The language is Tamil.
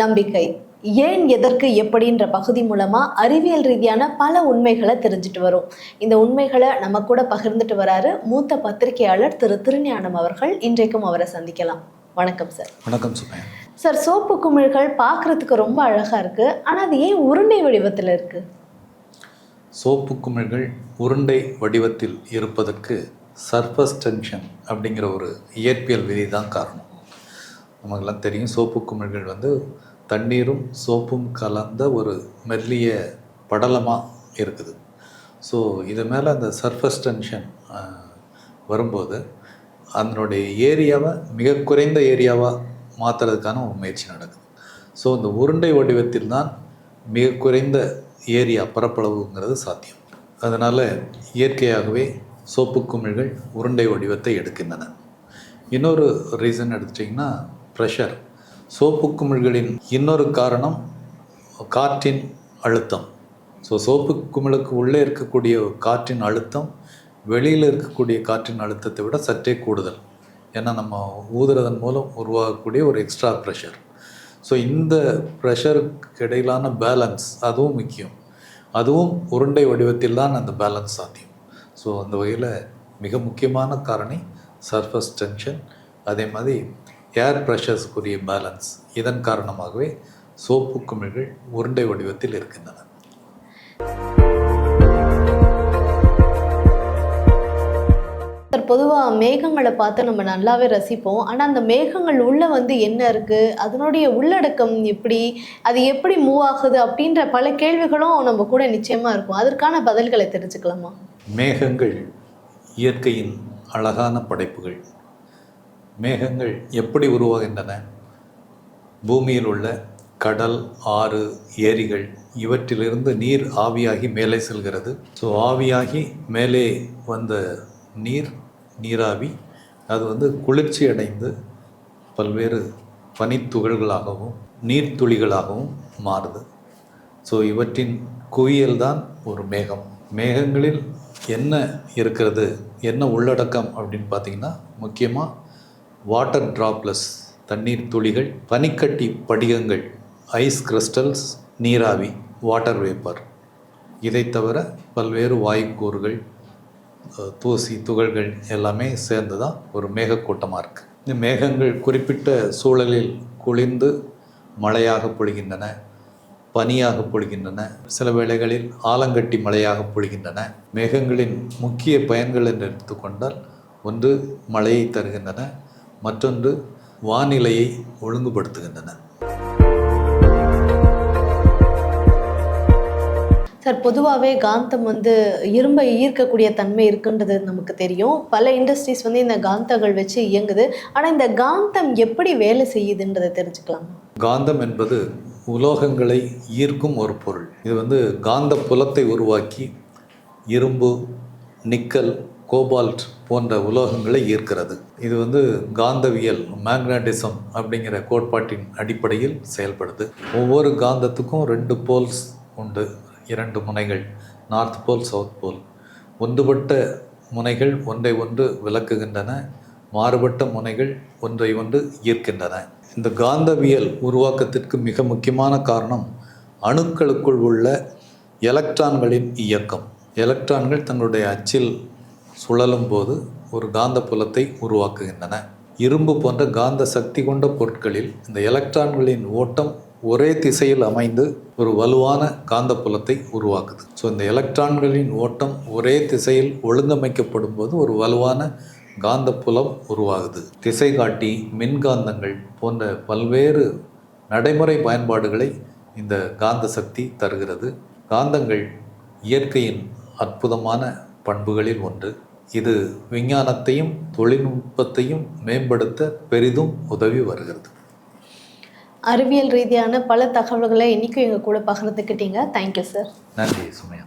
நம்பிக்கை. ஏன் எதற்கு எப்படின்ற பகுதி மூலமாக அறிவியல் ரீதியான பல உண்மைகளை தெரிஞ்சுட்டு வரும். இந்த உண்மைகளை நம்ம கூட பகிர்ந்துட்டு வராரு மூத்த பத்திரிகையாளர் திரு. திருஞானம் அவர்கள். இன்றைக்கும் அவரை சந்திக்கலாம். வணக்கம் சார். வணக்கம் சார் சோப்பு குமிழ்கள் பார்க்குறதுக்கு ரொம்ப அழகாக இருக்குது ஆனால் அது ஏன் உருண்டை வடிவத்தில் இருக்குது சோப்பு குமிழ்கள் உருண்டை வடிவத்தில் இருப்பதற்கு சர்ஃபஸ் டென்ஷன் அப்படிங்கிற ஒரு இயற்பியல் விதி தான் காரணம். நமக்கெல்லாம் தெரியும் சோப்பு குமிழ்கள் வந்து தண்ணீரும் சோப்பும் கலந்த ஒரு மெல்லிய படலமாக இருக்குது. ஸோ இது மேலே அந்த சர்ஃபஸ் டென்ஷன் வரும்போது அதனுடைய ஏரியாவை மிக குறைந்த ஏரியாவாக மாற்றுறதுக்கான ஒரு முயற்சி நடக்குது. ஸோ இந்த உருண்டை வடிவத்தில் தான் மிக குறைந்த ஏரியா பரப்பளவுங்கிறது சாத்தியம். அதனால் இயற்கையாகவே சோப்பு குமிழ்கள் உருண்டை வடிவத்தை எடுக்கின்றன. இன்னொரு ரீசன் எடுத்துட்டிங்கன்னா ப்ரெஷர் சோப்பு குமிழ்களின் இன்னொரு காரணம் காற்றின் அழுத்தம். ஸோ சோப்பு குமிழுக்கு உள்ளே இருக்கக்கூடிய காற்றின் அழுத்தம் வெளியில் இருக்கக்கூடிய காற்றின் அழுத்தத்தை விட சற்றே கூடுதல். ஏன்னா நம்ம ஊதுறதன் மூலம் உருவாகக்கூடிய ஒரு எக்ஸ்ட்ரா ப்ரெஷர் ஸோ இந்த ப்ரெஷருக்கு இடையிலான பேலன்ஸ் அதுவும் முக்கியம். அதுவும் உருண்டை வடிவத்தில் தான் அந்த பேலன்ஸ் சாத்தியம். ஸோ அந்த வகையில் மிக முக்கியமான காரணி சர்ஃபஸ் டென்ஷன் அதே மாதிரி ஏர் ப்ரெஷர்ஸ்க்குரிய பேலன்ஸ் இதன் காரணமாகவே சோப்பு குமிழ்கள் உருண்டை வடிவத்தில் இருக்கின்றன. பொதுவாக மேகங்களை பார்த்து நம்ம நல்லாவே ரசிப்போம். ஆனால் அந்த மேகங்கள் உள்ளே வந்து என்ன இருக்குது அதனுடைய உள்ளடக்கம் எப்படி? அது எப்படி மூவ் ஆகுது? அப்படின்ற பல கேள்விகளும் நம்ம கூட நிச்சயமாக இருக்கும். அதற்கான பதில்களை தெரிஞ்சுக்கலாமா? மேகங்கள் இயற்கையின் அழகான படைப்புகள். மேகங்கள் எப்படி உருவாகின்றன? பூமியில் உள்ள கடல் ஆறு ஏரிகள் இவற்றிலிருந்து நீர் ஆவியாகி மேலே செல்கிறது. ஸோ ஆவியாகி மேலே வந்த நீர் நீராவி அது வந்து குளிர்ச்சி அடைந்து பல்வேறு பனித்துகள்களாகவும் நீர்த்துளிகளாகவும் மாறுது. ஸோ இவற்றின் குவியல் தான் ஒரு மேகம். மேகங்களில் என்ன இருக்கிறது? என்ன உள்ளடக்கம் அப்படின்னு பார்த்தீங்கன்னா முக்கியமாக வாட்டர் டிராப்லஸ் தண்ணீர் துளிகள் பனிக்கட்டி படிகங்கள் ஐஸ் கிறிஸ்டல்ஸ் நீராவி வாட்டர் வேப்பர். இதை தவிர பல்வேறு வாயுக்கூறுகள் தூசி துகள்கள் எல்லாமே சேர்ந்து தான் ஒரு மேகக்கூட்டமாக இருக்குது இந்த மேகங்கள் குறிப்பிட்ட சூழலில் குளிர்ந்து மழையாக பொழிகின்றன பனியாக பொழிகின்றன. சில வேளைகளில் ஆலங்கட்டி மழையாக பொழிகின்றன. மேகங்களின் முக்கிய பயன்கள் என்று எடுத்துக்கொண்டால் ஒன்று மழையை தருகின்றன மற்றொன்று வானிலையை ஒழுங்குபடுத்துகின்றன. சார் பொதுவாகவே காந்தம் வந்து இரும்பை ஈர்க்கக்கூடிய தன்மை இருக்குன்றது நமக்கு தெரியும். பல இண்டஸ்ட்ரீஸ் வந்து இந்த காந்தங்கள் வச்சு இயங்குது. ஆனால் இந்த காந்தம் எப்படி வேலை செய்யுதுன்றதை தெரிஞ்சுக்கலாமா. காந்தம் என்பது உலோகங்களை ஈர்க்கும் ஒரு பொருள். இது வந்து காந்த புலத்தை உருவாக்கி இரும்பு நிக்கல் கோபால்ட் போன்ற உலோகங்களை ஈர்க்கிறது. இது வந்து காந்தவியல் மேக்னட்டிசம் அப்படிங்கிற கோட்பாட்டின் அடிப்படையில் செயல்படுது. ஒவ்வொரு காந்தத்துக்கும் ரெண்டு போல்ஸ் உண்டு. இரண்டு முனைகள் நார்த் போல் சவுத் போல். ஒன்றுபட்ட முனைகள் ஒன்றை ஒன்று விளக்குகின்றன. மாறுபட்ட முனைகள் ஒன்றை ஒன்று ஈர்க்கின்றன. இந்த காந்தவியல் உருவாக்கத்திற்கு மிக முக்கியமான காரணம் அணுக்களுக்குள் உள்ள எலக்ட்ரான்களின் இயக்கம். எலக்ட்ரான்கள் தங்களுடைய அச்சில் சுழலும் போது ஒரு காந்த புலத்தை உருவாக்குகின்றன. இரும்பு போன்ற காந்த சக்தி கொண்ட பொருட்களில் இந்த எலக்ட்ரான்களின் ஓட்டம் ஒரே திசையில் அமைந்து ஒரு வலுவான காந்த புலத்தை உருவாக்குது. ஸோ இந்த எலக்ட்ரான்களின் ஓட்டம் ஒரே திசையில் ஒழுங்கமைக்கப்படும் போது ஒரு வலுவான காந்த புலம் உருவாகுது. திசை காட்டி மின்காந்தங்கள் போன்ற பல்வேறு நடைமுறை பயன்பாடுகளை இந்த காந்த சக்தி தருகிறது. காந்தங்கள் இயற்கையின் அற்புதமான பண்புகளில் ஒன்று. இது விஞ்ஞானத்தையும் தொழில்நுட்பத்தையும் மேம்படுத்த பெரிதும் உதவி வருகிறது. அறிவியல் ரீதியான பல தகவல்களை இன்றைக்கும் எங்கள் கூட பகிர்ந்துக்கிட்டீங்க தேங்க்யூ சார் நன்றி சுமையா.